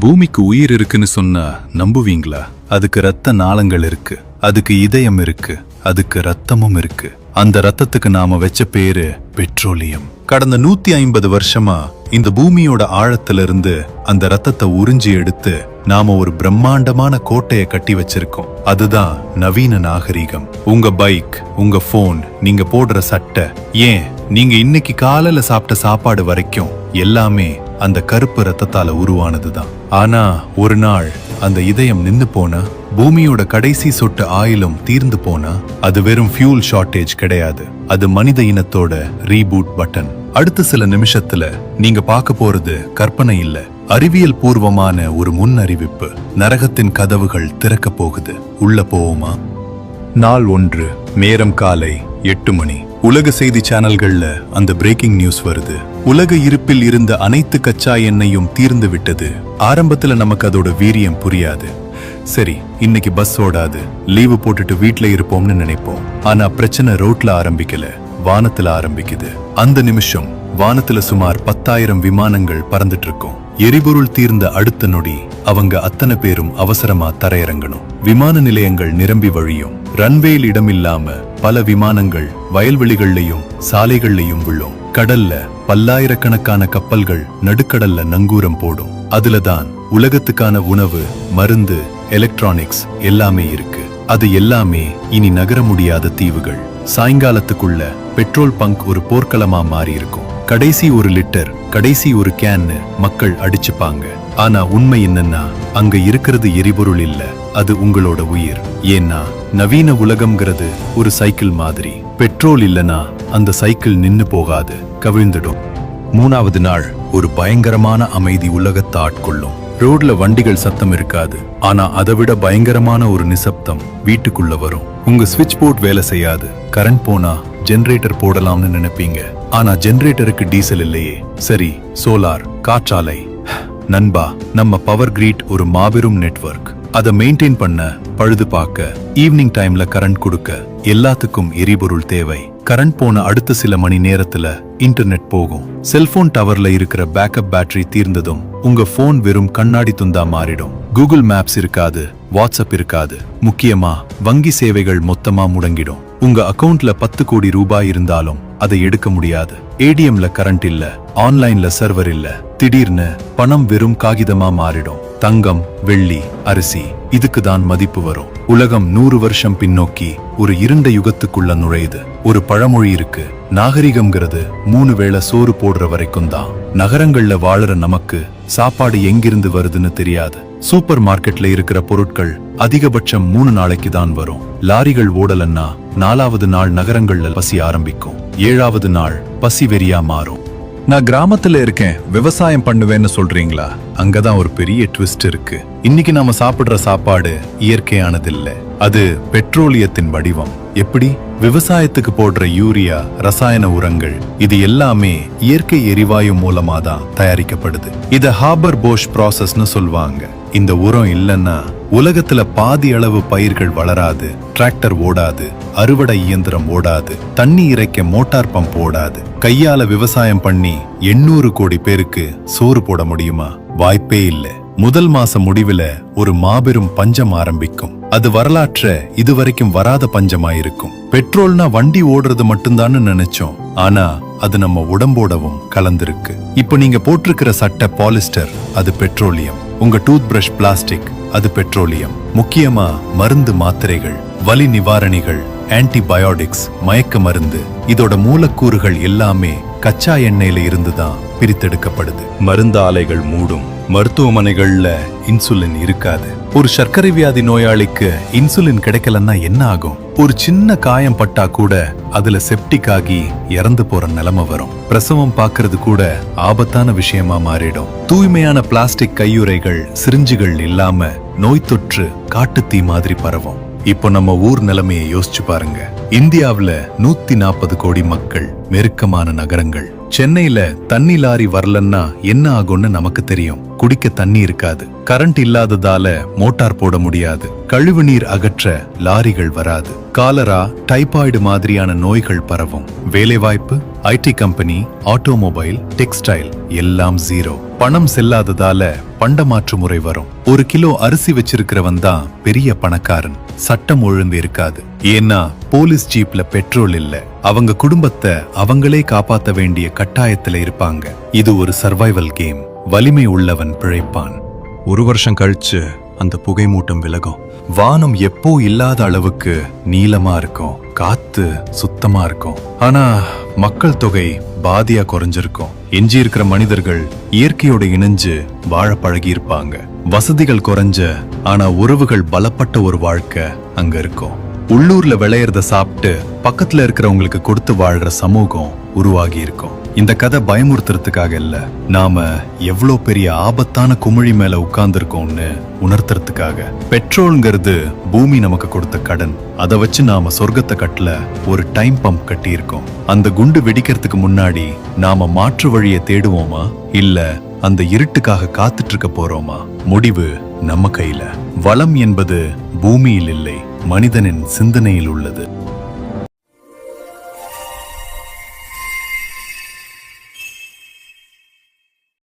பூமிக்கு உயிர் இருக்குன்னு சொன்னா நம்புவீங்களா? அதுக்கு ரத்த நாளங்கள் இருக்கு. அதுக்கு இதயம் இருக்கு. அதுக்கு ரத்தமும் இருக்கு. அந்த ரத்தத்துக்கு நாம வச்ச பேரு பெட்ரோலியம். கடந்த நூத்தி ஐம்பது வருஷமா இந்த பூமியோட ஆழத்துல இருந்து அந்த ரத்தத்தை உறிஞ்சி எடுத்து நாம ஒரு பிரம்மாண்டமான கோட்டையை கட்டி வச்சிருக்கோம். அதுதான் நவீன நாகரிகம். உங்க பைக் உங்க போன் நீங்க போடுற சட்டை ஏன் நீங்க இன்னைக்கு காலையில சாப்பிட்ட சாப்பாடு வரைக்கும் எல்லாமே அந்த கருப்பு ரத்தத்தால உருவானதுதான். ஆனா ஒரு நாள் அந்த இதயம் நின்னு போனா பூமியோட கடைசி சொட்டு ஆயிலும் தீர்ந்து போனா அது வெறும் ஃபியூல் ஷார்ட்டேஜ் கிடையாது. அது மனித இனத்தோட ரீபூட் பட்டன் அடுத்த சில நிமிஷத்துல நீங்க பார்க்க போறது கற்பனை இல்ல அறிவியல் பூர்வமான ஒரு முன் அறிவிப்பு நரகத்தின் கதவுகள் திறக்க போகுது. உள்ள போவோமா? நாள் ஒன்று நேரம் காலை எட்டு மணி. உலக செய்தி சேனல்கள்ல அந்த பிரேக்கிங் நியூஸ் வருது. உலக இருப்பில் இருந்த அனைத்து கச்சா எண்ணெயும் தீர்ந்து விட்டது. ஆரம்பத்துல நமக்கு அதோட வீரியம் புரியாது. சரி இன்னைக்கு பஸ் ஓடாது. லீவு போட்டுட்டு வீட்ல இருப்போம்னு நினைப்போம். ஆனா பிரச்சனை ரோட்ல ஆரம்பிக்கல. வானத்துல ஆரம்பிக்குது. அந்த நிமிஷம் வானத்துல சுமார் பத்தாயிரம் விமானங்கள் பறந்துட்டு இருக்கும். எரிபொருள் தீர்ந்த அடுத்த நொடி அவங்க அத்தனை பேரும் அவசரமா தரையிறங்கணும். விமான நிலையங்கள் நிரம்பி வழியும். ரன்வேயில் இடமில்லாம பல விமானங்கள் வயல்வெளிகள்லயும் சாலைகள்லயும் விழும். கடல்ல பல்லாயிரக்கணக்கான கப்பல்கள் நடுக்கடல்ல நங்கூரம் போடும். அதுல தான் உலகத்துக்கான உணவு மருந்து எலக்ட்ரானிக்ஸ் எல்லாமே இருக்கு. அது எல்லாமே இனி நகர முடியாத தீவுகள். சாயங்காலத்துக்குள்ள பெட்ரோல் பங்க் ஒரு போர்க்களமா மாறி இருக்கும் கடைசி ஒரு லிட்டர் கடைசி ஒரு கேன்னு மக்கள் அடிச்சுப்பாங்க. ஆனா உண்மை என்னன்னா அங்க இருக்கிறது எரிபொருள் இல்ல அது உங்களோட உயிர். ஏன்னா நவீன உலகம்ங்கிறது ஒரு சைக்கிள் மாதிரி. பெட்ரோல் இல்லனா அந்த சைக்கிள் நின்னு போகாது. கவிழ்ந்துடும். மூணாவது நாள் ஒரு பயங்கரமான அமைதி உலகத்தை ஆட்கொள்ளும். ரோட்ல வண்டிகள் சத்தம் இருக்காது. ஆனா அதை விட பயங்கரமான ஒரு நிசப்தம் வீட்டுக்குள்ள வரும். உங்க சுவிட்ச் போர்ட் வேலை செய்யாது. கரண்ட் போனா ஜெனரேட்டர் போடலாம்னு நினைப்பீங்க. ஆனா ஜெனரேட்டருக்கு டீசல் இல்லையே. சரி சோலார் காற்றாலை. நண்பா நம்ம பவர் கிரீட் ஒரு மாபெரும் நெட்வொர்க் அதை மெயின்டைன் பண்ண பழுது பார்க்க ஈவினிங் டைம்ல கரண்ட் கொடுக்க எல்லாத்துக்கும் எரிபொருள் தேவை. கரண்ட் போன அடுத்த சில மணி நேரத்துல இன்டர்நெட் போகும். செல்போன் டவர்ல இருக்கிற பேக்கப் பேட்டரி தீர்ந்ததும் உங்க போன் வெறும் கண்ணாடி துந்தா மாறிடும். கூகுள் மேப்ஸ் இருக்காது வாட்ஸ்அப் இருக்காது. முக்கியமா வங்கி சேவைகள் மொத்தமா முடங்கிடும். உங்க அக்கவுண்ட்ல பத்து கோடி ரூபாய் இருந்தாலும் அதை எடுக்க முடியாது. ஏடிஎம்ல கரண்ட் இல்ல ஆன்லைன்ல சர்வர் இல்ல திடீர்னு பணம் வெறும் காகிதமா மாறிடும். தங்கம் வெள்ளி அரிசி இதுக்கு தான் மதிப்பு வரும். உலகம் நூறு வருஷம் பின்னோக்கி ஒரு இருண்ட யுகத்துக்குள்ள நுழையுது. ஒரு பழமொழி இருக்கு நாகரிகம்ங்கிறது மூணு வேளை சோறு போடுற வரைக்கும் தான். நகரங்கள்ல வாழுற நமக்கு சாப்பாடு எங்கிருந்து வருதுன்னு தெரியாது. சூப்பர் மார்க்கெட்ல இருக்கிற பொருட்கள் அதிகபட்சம் மூணு நாளைக்கு தான் வரும். லாரிகள் ஓடலன்னா நாலாவது நாள் நகரங்கள்ல பசி ஆரம்பிக்கும். ஏழாவது நாள் பசி வெறியா மாறும். நான் கிராமத்துல இருக்கேன். விவசாயம் பண்ணுவேன்னு சொல்றீங்களா? அங்கதான் ஒரு பெரிய ட்விஸ்ட் இருக்கு. இன்னைக்கு நாம சாப்பிடுற சாப்பாடு இயற்கையானது இல்ல அது பெட்ரோலியத்தின் வடிவம். எப்படி? விவசாயத்துக்கு போடுற யூரியா ரசாயன உரங்கள் இது எல்லாமே இயற்கை எரிவாயு மூலமா தான் தயாரிக்கப்படுது. இத ஹாபர் போஷ் ப்ராசஸ்னு சொல்லுவாங்க. இந்த உரம் இல்லைன்னா உலகத்துல பாதி அளவு பயிர்கள் வளராது டிராக்டர் ஓடாது அறுவடை இயந்திரம் ஓடாது தண்ணி இறைக்க மோட்டார் பம்ப் ஓடாது. கையால விவசாயம் பண்ணி எண்ணூறு கோடி பேருக்கு சோறு போட முடியுமா? வாய்ப்பே இல்லை. முதல் மாச முடிவுல ஒரு மாபெரும் பஞ்சம் ஆரம்பிக்கும். அது வரலாற்ற இதுவரைக்கும் வராத பஞ்சமாயிருக்கும். பெட்ரோல்னா வண்டி ஓடுறது மட்டும்தான்னு நினைச்சோம். ஆனா அது நம்ம உடம்போடவும் கலந்திருக்கு. இப்போ நீங்க போட்டிருக்கிற சட்டை பாலிஸ்டர் அது பெட்ரோலியம். உங்க டூத் பிரஷ் பிளாஸ்டிக் அது பெட்ரோலியம். முக்கியமா மருந்து மாத்திரைகள் வலி நிவாரணிகள் ஆன்டிபயோட்டிக்ஸ் மயக்க மருந்து. இதோட மூலக்கூறுகள் எல்லாமே கச்சா எண்ணெயில இருந்து தான் பிரித்தெடுக்கப்படுது. மருந்து ஆலைகள் மூடும். மருத்துவமனைகள்ல இன்சுலின் இருக்காது. ஒரு சர்க்கரை வியாதி நோயாளிக்கு இன்சுலின் கிடைக்கலன்னா என்ன ஆகும்? ஒரு சின்ன காயம் பட்டா கூட அதுல செப்டிக் ஆகி இறந்து போற நிலைமை வரும். பிரசவம் பாக்குறது கூட ஆபத்தான விஷயமா மாறிடும். தூய்மையான பிளாஸ்டிக் கையுறைகள் சிரிஞ்சுகள் இல்லாம நோய் தொற்று காட்டுத்தீ மாதிரி பரவும். இப்போ நம்ம ஊர் நிலைமையை யோசிச்சு பாருங்க. இந்தியாவுல நூத்தி நாற்பது கோடி மக்கள் நெருக்கமான நகரங்கள். சென்னையில தண்ணி லாரி வரலன்னா என்ன ஆகும்னு நமக்கு தெரியும். குடிக்க தண்ணி இருக்காது. கரண்ட் இல்லாததால மோட்டார் போட முடியாது. கழிவு நீர் அகற்ற லாரிகள் வராது. காலரா டைபாய்டு மாதிரியான நோய்கள் பரவும். வேலைவாய்ப்பு ஐடி கம்பெனி ஆட்டோமொபைல் டெக்ஸ்டைல் எல்லாம் ஜீரோ. பணம் செல்லாததால பண்டமாற்று முறை வரும். ஒரு கிலோ அரிசி வச்சிருக்கிறவன் தான் பெரிய பணக்காரன். சட்டம் ஒழுங்கு இருக்காது. ஏன்னா போலீஸ் ஜீப்ல பெட்ரோல் இல்ல. அவங்க குடும்பத்தை அவங்களே காப்பாத்த வேண்டிய கட்டாயத்துல இருப்பாங்க. இது ஒரு சர்வைவல் கேம். வலிமை உள்ளவன் பிழைப்பான். ஒரு வருஷம் கழிச்சு அந்த புகை மூட்டம் விலகும். வானம் எப்போ இல்லாத அளவுக்கு நீளமா இருக்கும் காத்து சுத்தமா இருக்கும். ஆனா மக்கள் தொகை பாதியா குறைஞ்சிருக்கும். எஞ்சி இருக்கிற மனிதர்கள் இயற்கையோட இணைஞ்சு வாழ பழகி இருப்பாங்க வசதிகள் குறைஞ்ச ஆனா உறவுகள் பலப்பட்ட ஒரு வாழ்க்கை அங்க இருக்கும். உள்ளூர்ல விளையறத சாப்பிட்டு பக்கத்துல இருக்கிறவங்களுக்கு கொடுத்து வாழ்ற சமூகம் உருவாகி இருக்கும். இந்த கதை பயமுறுத்துறதுக்காக இல்ல. நாம எவ்வளோ பெரிய ஆபத்தான குமிழி மேல உட்கார்ந்துருக்கோம்னு உணர்த்துறதுக்காக. பெட்ரோல்ங்கிறது பூமி நமக்கு கொடுத்த கடன். அதை வச்சு நாம சொர்க்கத்தை கட்டல ஒரு டைம் பம்ப் கட்டியிருக்கோம். அந்த குண்டு வெடிக்கிறதுக்கு முன்னாடி நாம மாற்று வழியை தேடுவோமா? இல்ல அந்த இருட்டுக்காக காத்துட்டு இருக்க போறோமா? முடிவு நம்ம கையில. வளம் என்பது பூமியில் இல்லை மனிதனின் சிந்தனையில் உள்ளது.